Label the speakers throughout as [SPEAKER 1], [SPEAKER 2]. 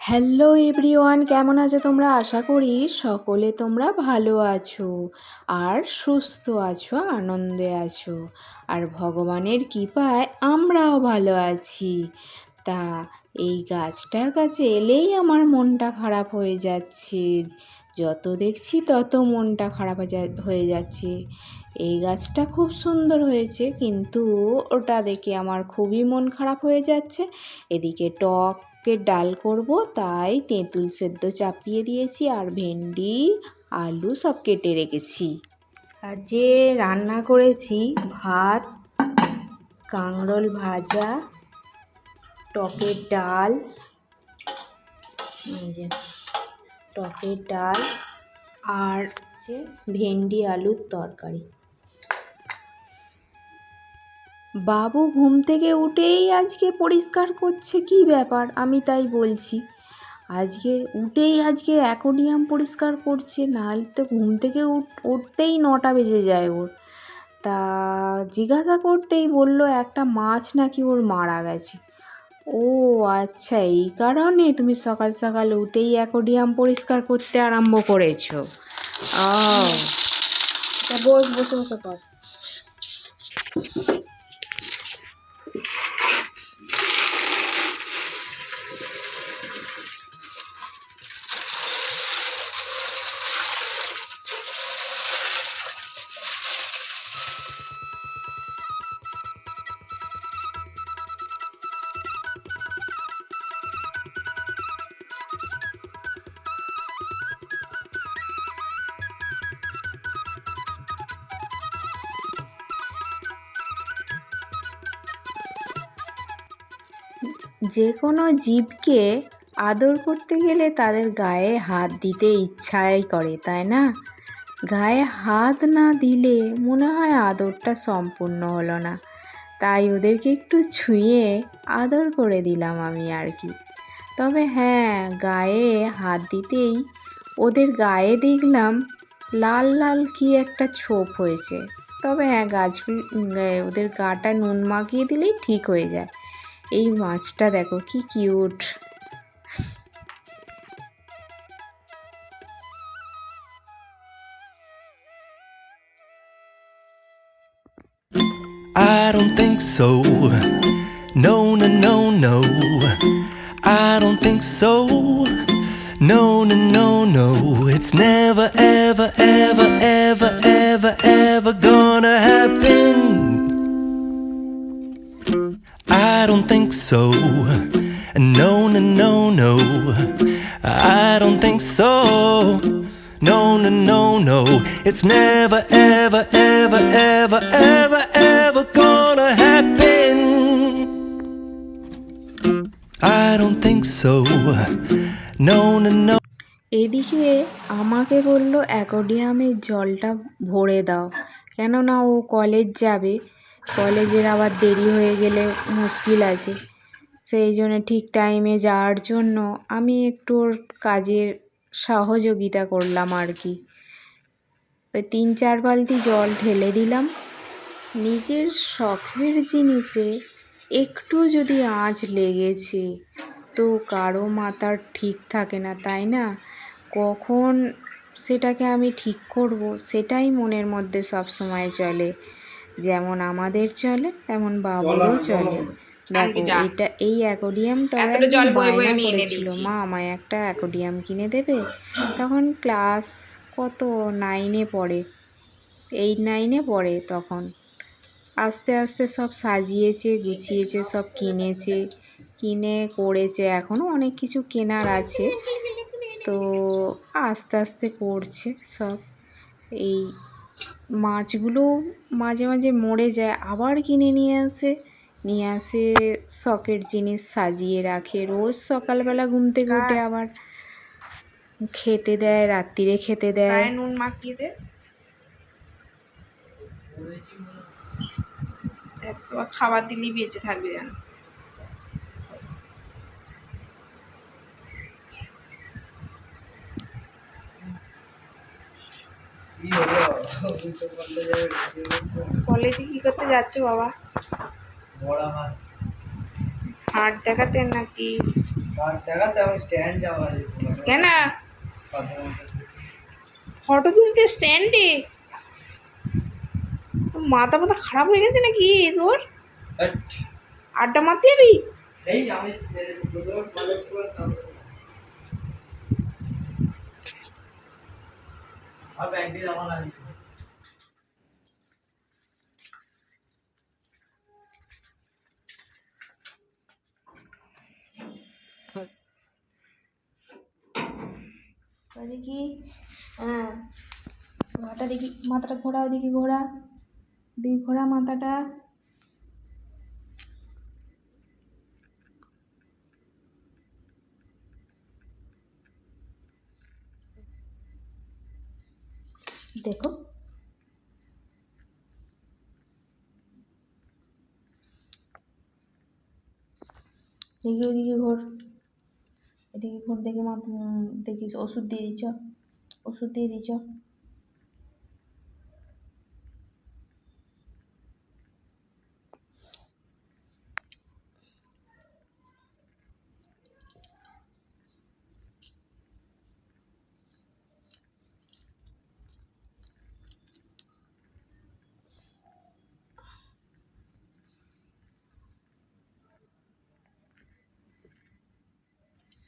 [SPEAKER 1] Hello everyone কেমন আছো তোমরা? আশা করি সকলে তোমরা ভালো আছো আর সুস্থ আছো, আনন্দে আছো। আর ভগবানের কৃপায় আমরাও ভালো আছি। তা, এই গাছটার কাছে এলেই আমার মনটা খারাপ হয়ে যাচ্ছে। যত দেখছি তত মনটা খারাপ হয়ে যাচ্ছে। এই গাছটা খুব সুন্দর হয়েছে, কিন্তু ওটা দেখে আমার খুবই মন খারাপ হয়ে যাচ্ছে। এদিকে টকের ডাল করব, তাই তেঁতুল সেদ্ধ চাপিয়ে দিয়েছি আর ভেন্ডি, আলু সব কেটে রেখেছি। আর যে রান্না করেছি, ভাত, কাঁকরোল ভাজা, টকের ডাল টকের ডাল আর যে ভেন্ডি আলুর তরকারি। বাবু ঘুম থেকে উঠেই আজকে পরিষ্কার করছে, কি ব্যাপার? আমি তাই বলছি। আজকে উঠেই আজকে অ্যাকোডিয়াম পরিষ্কার করছে, নাহলে তো ঘুম থেকে উঠ, উঠতেই নটা বেজে যায় ওর। তা জিজ্ঞাসা করতেই বলল, একটা মাছ নাকি ওর মারা গেছে? ও আচ্ছা এই কারণে তুমি সকাল সকাল উঠেই অ্যাকোডিয়াম পরিষ্কার করতে আরম্ভ করেছ। ও বস, বসে বসে কর। যে কোনো জীবকে আদর করতে গেলে তাদের গায়ে হাত দিতে ইচ্ছাই করে, তাই না? গায়ে হাত না দিলে মনে হয় আদরটা সম্পূর্ণ হলো না। তাই ওদেরকে একটু ছুঁয়ে আদর করে দিলাম আমি আর কি। তবে হ্যাঁ গায়ে হাত দিতেই ওদের গায়ে দেখলাম লাল লাল কি একটা ছোপ হয়েছে। তবে হ্যাঁ গাছগুলো ওদের গাটা নুন মাখিয়ে দিলেই ঠিক হয়ে যায়। এই মাছটা দেখো কি cute
[SPEAKER 2] I don't think so. No, no, no, no. I don't think so. No, no, no, no. It's never, ever, ever, ever, ever, ever gonna happen. Think so. No, no, no, no. I don't think so. No, no, no, no. It's never, ever, ever, ever, ever, ever gonna happen. I don't think so. No, no, no.
[SPEAKER 1] এদিকে আমাকে বলল অ্যাকোডিয়ামের জলটা ভরে দাও কেননা ও college যাবে কলেজের আবার দেরি হয়ে গেলে মুশকিল আছে। সেই জন্য ঠিক টাইমে যাওয়ার জন্য আমি একটু ওর কাজের সহযোগিতা করলাম আর কি। তিন চার বালতি জল ঢেলে দিলাম। নিজের শখের জিনিসে একটু যদি আঁচ লেগেছে, তো কারও মাথার ঠিক থাকে না, তাই না? কখন সেটাকে আমি ঠিক করব, সেটাই মনের মধ্যে সব সময় চলে। যেমন আমাদের চলে তেমন বাবুরও চলে দেখো এটা এই অ্যাকোডিয়ামটা। মা আমায় একটা অ্যাকোডিয়াম কিনে দেবে। তখন ক্লাস কত? নাইনে পড়ে। এইট নাইনে পড়ে তখন। আস্তে আস্তে সব সাজিয়েছে গুছিয়েছে সব কিনেছে। কিনে করেছে এখনও অনেক কিছু কেনার আছে। তো আস্তে আস্তে করছে সব। এই মাছগুলো মাঝে মাঝে মরে যায় আবার কিনে নিয়ে আসে। নিয়ে আসে শখের জিনিস সাজিয়ে রাখে। রোজ সকালবেলা ঘুম থেকে উঠে আবার খেতে দেয় রাত্রিরে খেতে দেয়।
[SPEAKER 3] নুন মাখিয়ে দেয় একশো খাবার দিলেই বেঁচে থাকবে যেন। কলেজে কি করতে যাচ্ছ বাবা? হাট দেখাতে নাকি? কেন? ফটো তুলতে স্ট্যান্ডে মাথা মাথা খারাপ হয়ে গেছে নাকি? তোর? আড্ডা মারতে যাবি?
[SPEAKER 4] আর ব্যাংকে যাব না
[SPEAKER 1] দেখি হ্যাঁ ঘোড়াটা দেখি, মাথাটা ঘোরা ওদিকে ঘোরা দিকে ঘোরা মাথাটা। দেখো। দেখি ওদিকে ঘোর। এদিকে ঘোর দেখে মাথা দেখিস ওষুধ দিয়ে দিচ্ছ ওষুধ দিয়ে দিচ্ছ।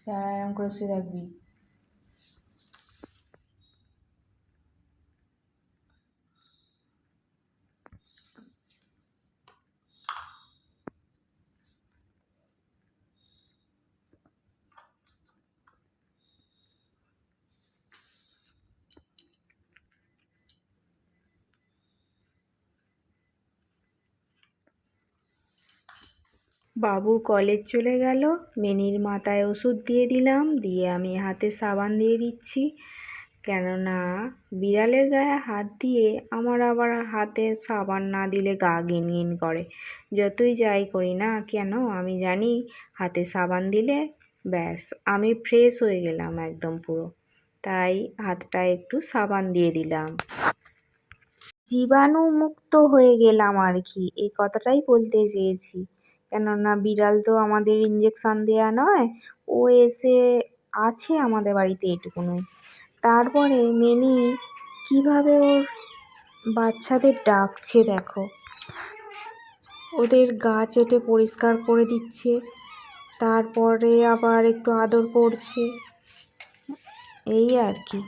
[SPEAKER 1] তারা এরম করে শুয়ে থাকবি। বাবু কলেজ চলে গেল। মিনির মাথায় ওষুধ দিয়ে দিলাম, দিয়ে আমি হাতে সাবান দিয়ে দিচ্ছি। কেননা বিড়ালের গায়ে হাত দিয়ে আমার আবার হাতে সাবান না দিলে গা ঘিনঘিন করে। যতই যাই করি না কেন, আমি জানি হাতে সাবান দিলে ব্যাস, আমি ফ্রেশ হয়ে গেলাম একদম পুরো। তাই হাতটা একটু সাবান দিয়ে দিলাম। জীবাণুমুক্ত হয়ে গেলাম আর কি, এই কথাটাই বলতে চেয়েছি। কেননা বিড়াল তো আমাদের ইঞ্জেকশান দেওয়া নয়, ও এসে আছে আমাদের বাড়িতে এটুকুনই। তারপরে মিনি কীভাবে ওর বাচ্চাদের ডাকছে দেখো। ওদের গা চেটে পরিষ্কার করে দিচ্ছে, তারপরে আবার একটু আদর করছে। এই আর কি।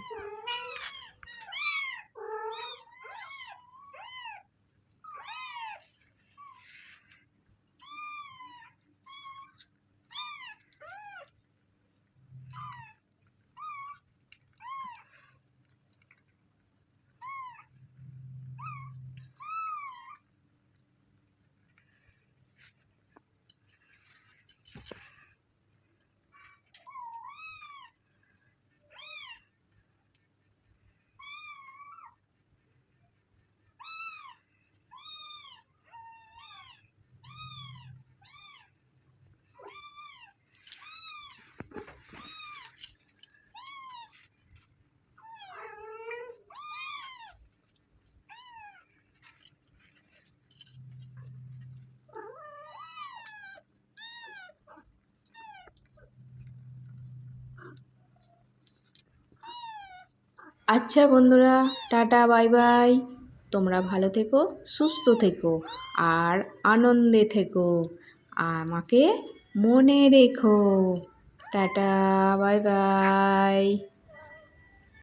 [SPEAKER 1] আচ্ছা বন্ধুরা, টাটা, বাই বাই। তোমরা ভালো থেকো, সুস্থ থেকো, আর আনন্দে থেকো। আমাকে মনে রেখো। Tata, bye bye.